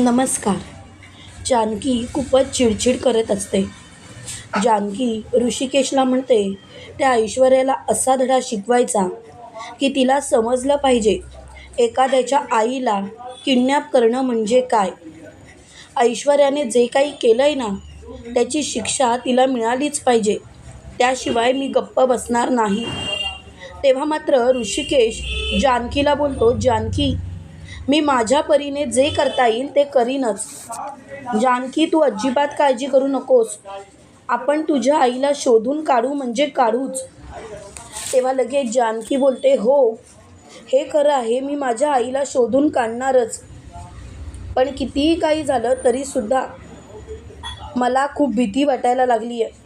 नमस्कार. जानकी खूपच चिडचिड करत असते. जानकी ऋषिकेशला म्हणते त्या ऐश्वर्याला असा धडा शिकवायचा की तिला समजलं पाहिजे. एखाद्याच्या आईला किडनॅप करणं म्हणजे काय? ऐश्वर्याने जे काही केलं आहे ना त्याची शिक्षा तिला मिळालीच पाहिजे. त्याशिवाय मी गप्प बसणार नाही. तेव्हा मात्र ऋषिकेश जानकीला बोलतो जानकी मी माझ्या परीने जे करता येईल ते करीनच. जानकी तू अजिबात काळजी करू नकोस. आपण तुझ्या आईला शोधून काढू म्हणजे काढूच. तेव्हा लगेच जानकी बोलते हो हे खरं आहे मी माझ्या आईला शोधून काढणारच. पण कितीही काही झालं तरीसुद्धा मला खूप भीती वाटायला लागली आहे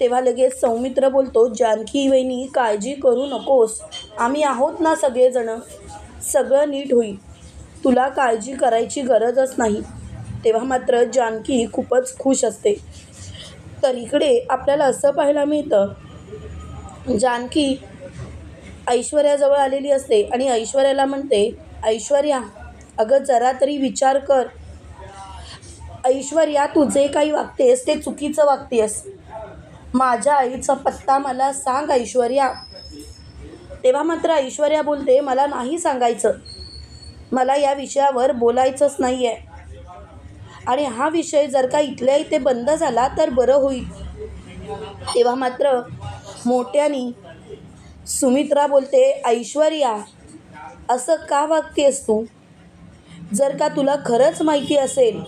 तेव्हा लगेच सौमित्र बोलतो जानकी वहिनी काळजी करू नकोस. आम्ही आहोत ना सगळेजणं. सगळं नीट होईल. तुला काळजी करायची गरजच नाही. तेव्हा मात्र जानकी खूपच खुश असते. तर इकडे आपल्याला असं पाहायला मिळतं जानकी ऐश्वर्याजवळ आलेली असते आणि ऐश्वर्याला म्हणते ऐश्वर्या अगं जरा तरी विचार कर. ऐश्वर्या तू जे काही वागतेस ते चुकीचं वागतेस. माझ्या आईचा पत्ता मला सांग ऐश्वर्या. तेव्हा मात्र ऐश्वर्या बोलते मला नाही सांगायचं. मला या विषयावर बोलायचंच नाही आहे आणि हा विषय जर का इथल्या इथे बंद झाला तर बरं होईल. तेव्हा मात्र मोठ्यानी सुमित्रा बोलते ऐश्वर्या असं का वागतेस तू? जर का तुला खरंच माहिती असेल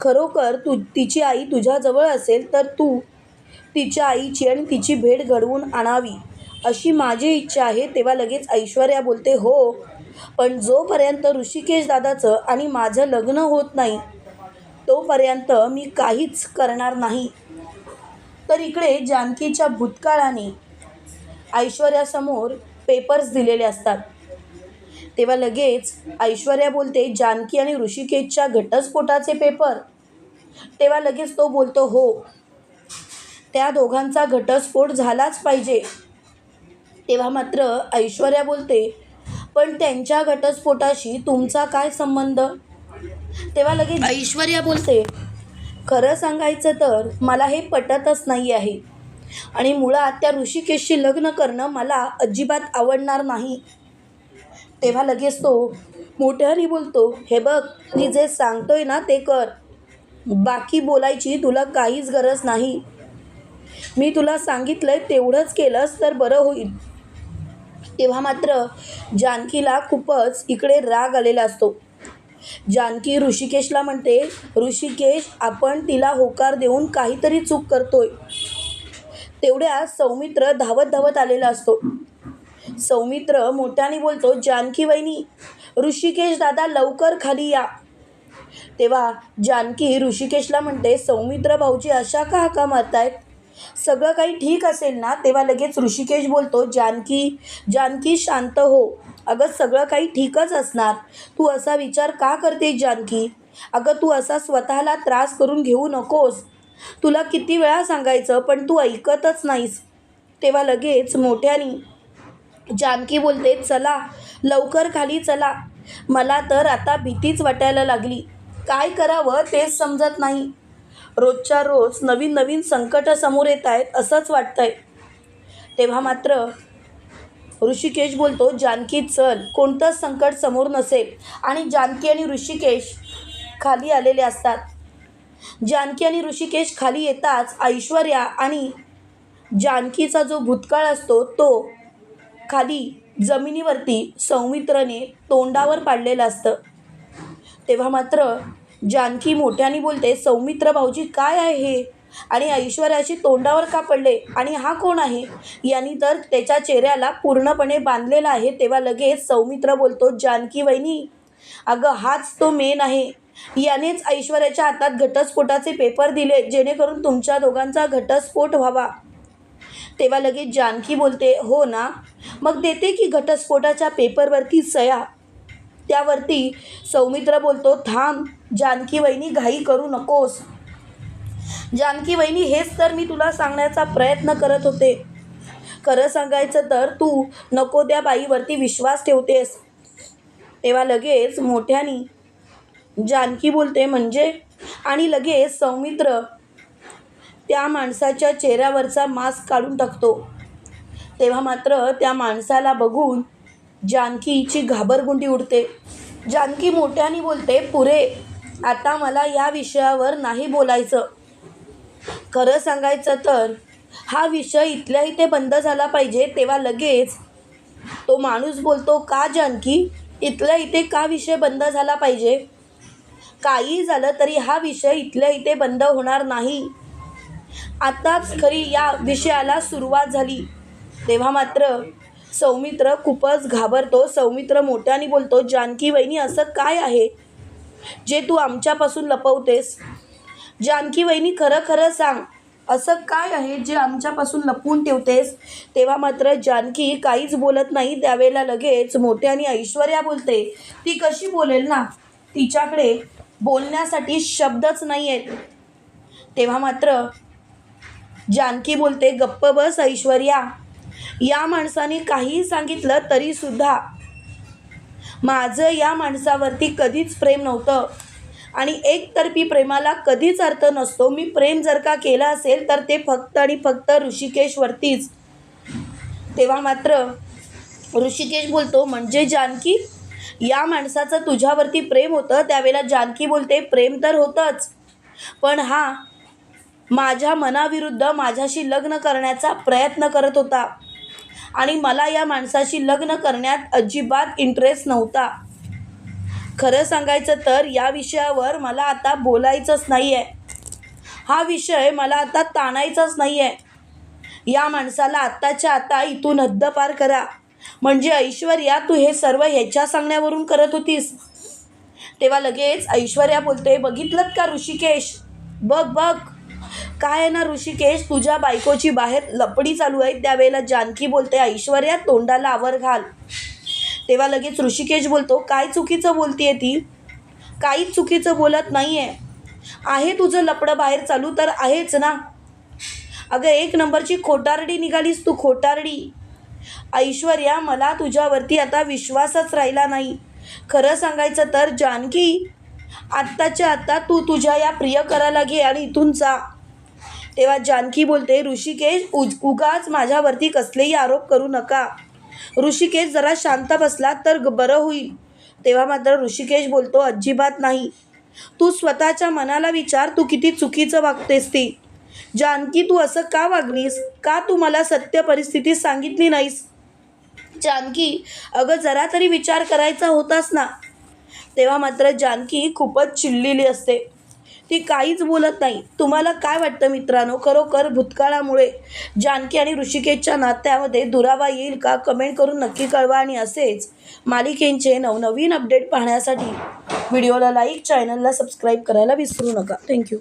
खरोखर तू तिची आई तुझ्याजवळ असेल तर तू तिच्या आईची आणि तिची भेट घडवून आणावी. अशी माझी इच्छा आहे तेव्हा लगेच ऐश्वर्या बोलते हो. पण जोपर्यंत ऋषिकेश दादाचं आणि माझं लग्न होत नाही तोपर्यंत मी काहीच करणार नाही. तर इकडे जानकीच्या भूतकाळाने ऐश्वर्यासमोर पेपर्स दिलेले असतात. तेव्हा लगेच ऐश्वर्या बोलते जानकी आणि ऋषिकेशच्या घटस्फोटाचे पेपर तेव्हा लगेच तो बोलतो हो त्या दोघांचा घटस्फोट झालाच पाहिजे. तेव्हा मात्र ऐश्वर्या बोलते पण त्यांच्या घटस्फोटाशी तुमचा काय संबंध? तेव्हा लगेच ऐश्वर्या बोलते खरं सांगायचं तर मला हे पटतच नाही आहे आणि मुळात त्या ऋषिकेशशी लग्न करणं मला अजिबात आवडणार नाही. तेव्हा लगेच तो मोठ्यारी बोलतो हे बघ मी जे सांगतोय ना ते कर. बाकी बोलायची तुला काहीच गरज नाही. मी तुला सांगितलं तेवढंच केलंस तर बरं होईल. तेव्हा मात्र जानकीला खूपच इकडे राग आलेला असतो. जानकी ऋषिकेशला म्हणते ऋषिकेश आपण तिला होकार देऊन काहीतरी चूक करतोय. तेवढ्या सौमित्र धावत धावत आलेला असतो. सौमित्र मोठ्याने बोलतो जानकी वहिनी ऋषिकेश दादा लवकर खाली या. तेव्हा जानकी ऋषिकेशला म्हणते सौमित्र भाऊजी अशा का हाका मारतायत? सगळं काही ठीक असेल ना तेव्हा लगेच ऋषिकेश बोलतो जानकी जानकी शांत हो. अगं सगळं काही ठीकच असणार. तू असा विचार का करते जानकी? अगं तू असा स्वतःला त्रास करून घेऊ नकोस. तुला किती वेळा सांगायचं पण तू ऐकतच नाहीस. तेव्हा लगेच मोठ्यानी जानकी बोलते चला लवकर खाली चला. मला तर आता भीतीच वाटायला लागली. काय करावं तेच समजत नाही. रोजच्या रोज नवीन नवीन संकटं समोर येत आहेत असंच वाटतंय. तेव्हा मात्र ऋषिकेश बोलतो जानकी चल. कोणतंच संकट समोर नसेल. आणि जानकी आणि ऋषिकेश खाली आलेले असतात. जानकी आणि ऋषिकेश खाली येताच ऐश्वर्या आणि जानकीचा जो भूतकाळ असतो तो खाली जमिनीवरती सौमित्रने तोंडावर पाडलेलं असतं. तेव्हा मात्र जानकी मोठ्याने बोलते सौमित्र भाऊजी काय आहे? आणि ऐश्वर्याची तोंडावर का पडले? आणि हा कोण आहे? यांनी तर त्याच्या चेहऱ्याला पूर्णपणे बांधलेला आहे तेव्हा लगेच सौमित्र बोलतो जानकी वहिनी अगं हाच तो मेन आहे. यानेच ऐश्वर्याच्या हातात घटस्फोटाचे पेपर दिले जेणेकरून तुमच्या दोघांचा घटस्फोट व्हावा. तेव्हा लगेच जानकी बोलते हो ना मग देते की घटस्फोटाच्या पेपरवरती सया त्यावरती सौमित्र बोलतो थांब जानकी वहिनी घाई करू नकोस. जानकी वहिनी हेच तर मी तुला सांगण्याचा प्रयत्न करत होते. खरं सांगायचं तर तू नको त्या बाईवरती विश्वास ठेवतेस. तेव्हा लगेच मोठ्यानी जानकी बोलते म्हणजे? आणि लगेच सौमित्र त्या माणसाच्या चेहऱ्यावरचा मास्क काढून टाकतो. तेव्हा मात्र त्या माणसाला बघून जानकीची घाबरगुंडी उडते. जानकी मोठ्याने बोलते पुरे आता मला या विषयावर नाही बोलायचं. खरं सांगायचं तर हा विषय इथल्या इथे बंद झाला पाहिजे तेव्हा लगेच तो माणूस बोलतो का जानकी इथल्या इथे का विषय बंद झाला पाहिजे? काही झालं तरी हा विषय इथल्या इथे बंद होणार नाही. आताच खरी या विषयाला सुरुवात झाली. तेव्हा मात्र सौमित्र खूपच घाबरतो. सौमित्र मोठ्याने बोलतो जानकी वहिनी असं काय आहे? जे तू आमच्यापासून लपवतेस. जानकी वहिनी खरं खरं सांग असं काय आहे जे आमच्यापासून लपवून ठेवतेस? तेव्हा मात्र जानकी काहीच बोलत नाही. त्यावेळेला लगेच मोठ्याने ऐश्वर्या बोलते ती कशी बोलेल ना? तिच्याकडे बोलण्यासाठी शब्दच नाही आहेत तेव्हा मात्र जानकी बोलते गप्प बस ऐश्वर्या या माणसाने काहीही सांगितलं तरीसुद्धा माझं या माणसावरती कधीच प्रेम नव्हतं. आणि एकतर्फी प्रेमाला कधीच अर्थ नसतो. मी प्रेम जर का केलं असेल तर ते फक्त आणि फक्त ऋषिकेशवरतीच तेव्हा मात्र ऋषिकेश बोलतो म्हणजे जानकी या माणसाचं तुझ्यावरती प्रेम होतं त्यावेळेला जानकी बोलते प्रेम तर होतंच पण हा माझ्या मनाविरुद्ध माझ्याशी लग्न करण्याचा प्रयत्न करत होता. आणि मला या माणसाशी लग्न करण्यात अजिबात इंटरेस्ट नव्हता. खरं सांगायचं तर या विषयावर मला आता बोलायचंच नाही आहे हा विषय मला आता ताणायचाच नाही आहे या माणसाला आत्ताच्या आता इथून हद्दपार करा. म्हणजे ऐश्वर्या तू हे सर्व ह्याच्या सांगण्यावरून करत होतीस. तेव्हा लगेच ऐश्वर्या बोलते बघितलं का ऋषिकेश? बघ बघ. काय आहे ना ऋषिकेश? तुझ्या बायकोची बाहेर लपडी चालू आहे त्यावेळेला जानकी बोलते ऐश्वर्या तोंडाला आवर घाल. तेव्हा लगेच ऋषिकेश बोलतो काय चुकीचं बोलतीये ती? काहीच चुकीचं बोलत नाही आहे आहे तुझं लपडं बाहेर चालू? तर आहेच ना. अगं एक नंबरची खोटारडी निघालीस तू खोटारडी. ऐश्वर्या मला तुझ्यावरती आता विश्वासच राहिला नाही. खरं सांगायचं तर जानकी आत्ताच्या आत्ता तू तुझ्या या प्रियकराला घे आणि इथून जा. तेव्हा जानकी बोलते ऋषिकेश उज उगाच माझ्यावरती कसलेही आरोप करू नका. ऋषिकेश जरा शांत बसला तर ग- बरं होईल. तेव्हा मात्र ऋषिकेश बोलतो अजिबात नाही. तू स्वतःच्या मनाला विचार तू किती चुकीचं वागतेस ती. जानकी तू असं का वागलीस का तू मला सत्य परिस्थिती सांगितली नाहीस? जानकी अगं जरा तरी विचार करायचा होतास ना. तेव्हा मात्र जानकी खूपच चिडलेली असते. ती काहीच बोलत नाही. तुम्हाला काय वाटतं मित्रांनो? खरोखर भूतकाळामुळे जानकी आणि ऋषिकेशच्या नात्यामध्ये दुरावा येईल का? कमेंट करून नक्की कळवा आणि असेच मालिकेंचे नवनवीन अपडेट पाहण्यासाठी व्हिडिओला लाईक चॅनलला सबस्क्राईब करायला विसरू नका. थँक्यू